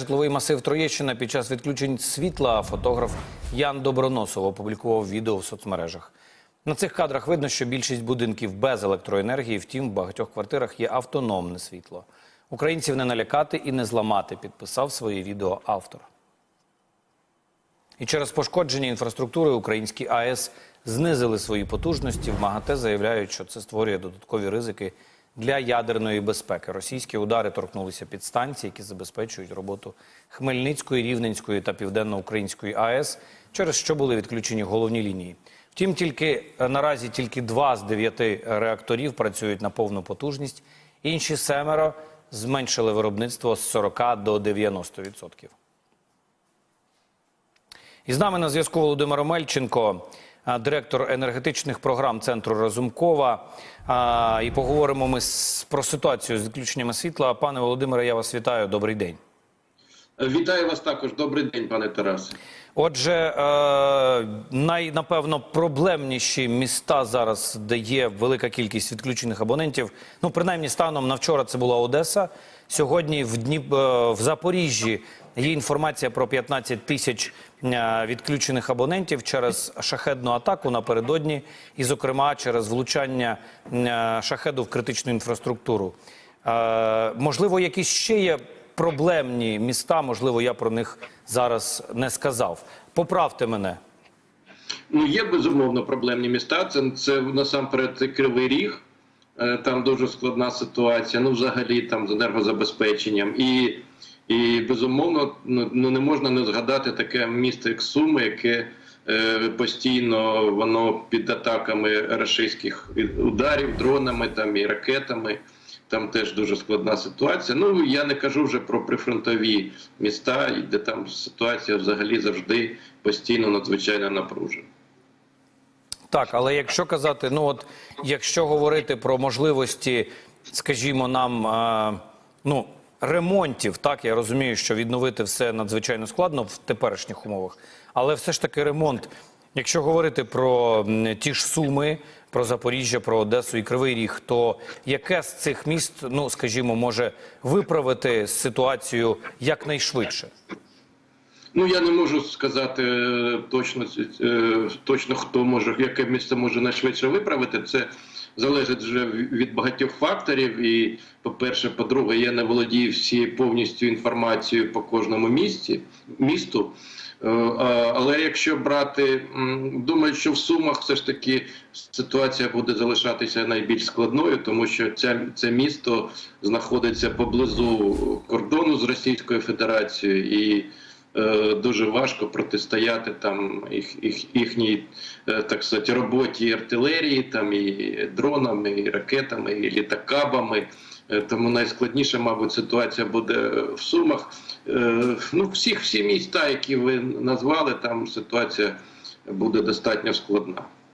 житловий масив Троєщина під час відключень світла фотограф Ян Доброносов опублікував відео в соцмережах. На цих кадрах видно, що більшість будинків без електроенергії, втім, в багатьох квартирах є автономне світло. Українців не налякати і не зламати, підписав своє відео автор. І через пошкодження інфраструктури українські АЕС знизили свої потужності. В МАГАТЕ заявляють, що це створює додаткові ризики для ядерної безпеки. Російські удари торкнулися підстанцій, які забезпечують роботу Хмельницької, Рівненської та Південно-Української АЕС, через що були відключені головні лінії. Втім, тільки е, наразі тільки два з дев'яти реакторів працюють на повну потужність. Інші семеро зменшили виробництво з 40 до 90%. І з нами на зв'язку Володимир Омельченко, директор енергетичних програм центру Разумкова. І поговоримо ми про ситуацію з відключеннями світла. Пане Володимире, я вас вітаю. Добрий день. Вітаю вас також. Добрий день, пане Тарасе. Отже, е, най, напевно, проблемніші міста зараз, де є велика кількість відключених абонентів. Ну, принаймні, станом на вчора це була Одеса. Сьогодні в Дніп... е, в Запоріжжі є інформація про 15 тисяч е, відключених абонентів через шахедну атаку напередодні, і, зокрема, через влучання шахеду в критичну інфраструктуру. Можливо, якісь ще є проблемні міста, можливо, я про них зараз не сказав. Поправте мене. Ну є безумовно проблемні міста. Це, це насамперед Кривий Ріг. Е, Там дуже складна ситуація. Ну, взагалі, там з енергозабезпеченням. І, і безумовно, ну ну, не можна не згадати таке місто, як Суми, яке е, постійно воно під атаками рашистських ударів, дронами там і ракетами. Там теж дуже складна ситуація. Ну я не кажу вже про прифронтові міста, де там ситуація взагалі завжди постійно надзвичайно напружена. Так, але якщо казати, ну от якщо говорити про можливості, скажімо, нам е, ну ремонтів, так я розумію, що відновити все надзвичайно складно в теперішніх умовах, але все ж таки ремонт. Якщо говорити про ті ж суми, про Запоріжжя, про Одесу і Кривий Ріг, то яке з цих міст, ну скажімо, може виправити ситуацію якнайшвидше? Ну я не можу сказати е, точно е, точно хто може, яке місце може найшвидше виправити. Це залежить вже від багатьох факторів. І, по-перше, по-друге, я не володію всією повністю інформацією по кожному місті місту. Е, Але якщо брати, думаю, що в Сумах все ж таки ситуація буде залишатися найбільш складною, тому що ця, це місто знаходиться поблизу кордону з Російською Федерацією і дуже важко протистояти там їх, їх, їхній е, так сказати, роботі артилерії, там і дронами, і ракетами, і літакабами. Е, Тому найскладніша, мабуть, ситуація буде в Сумах. Е, Ну, всіх всі міста, які ви назвали, там ситуація буде достатньо складна.